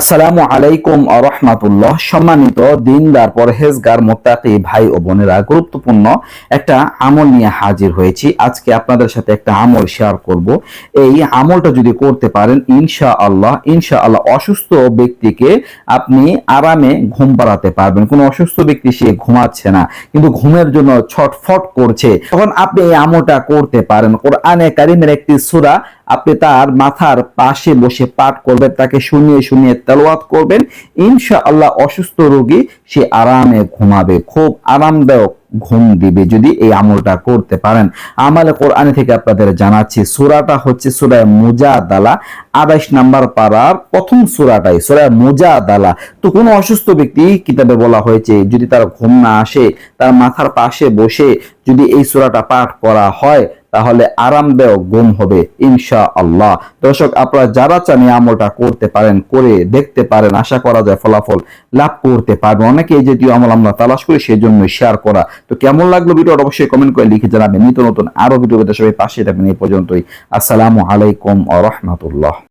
আসসালামু আলাইকুম আরহামাতুল্লাহ সম্মানিত দিনদার, পরহেজগার, মোত্তাকি ভাই ও বোনেরা, গুরুত্বপূর্ণ একটা আমল নিয়ে হাজির হয়েছি। আজকে আপনাদের সাথে একটা আমল শেয়ার করব। এই আমলটা যদি করতে পারেন ইনশা আল্লাহ ইনশা আল্লাহ অসুস্থ ব্যক্তিকে আপনি আরামে ঘুম পাড়াতে পারবেন। কোনো অসুস্থ ব্যক্তি সে ঘুমাচ্ছে না, কিন্তু ঘুমের জন্য ছটফট করছে। তখন আপনি এই আমলটা করতে পারেন। কোরআনে কারিমের একটি সূরা আপনি তার মাথার পাশে বসে পাঠ করবেন, তাকে শুনিয়ে শুনিয়ে তেলাওয়াত করবেন। ইনশা আল্লাহ অসুস্থ রোগী, সে আরামে ঘুমাবে, খুব আরামদায়ক ঘুম দিবে যদি এই আমলটা করতে পারেন। আমালে কোরআনে থেকে আপনাদের জানাচ্ছি, সূরাটা হচ্ছে সূরা মুজাদালা আঠাইশ নাম্বার পাড়ার প্রথম সূরাটাই, সূরা মুজাদালা। তো কোনো অসুস্থ ব্যক্তি কিতাবে বলা হয়েছে, যদি তার ঘুম না আসে, তার মাথার পাশে বসে যদি এই সূরাটা পাঠ করা হয় তাহলে আরামদায়ক ঘুম হবে ইনশা আল্লাহ দর্শক, আপনারা যারা চান এই আমলটা করতে পারেন, করে দেখতে পারেন, আশা করা যায় ফলাফল লাভ করতে পারবে। অনেকে এই জাতীয় আমল আমরা তালাশ করি সেই জন্য শেয়ার করা। তো কেমন লাগল ভিডিওটা অবশ্যই কমেন্ট করে লিখে জানাবেন। নিত্য নতুন আরও ভিডিও পেতে সবাই পাশে থাকবেন। এই পর্যন্তই। আসসালামু আলাইকুম আ রহমতুল্লাহ।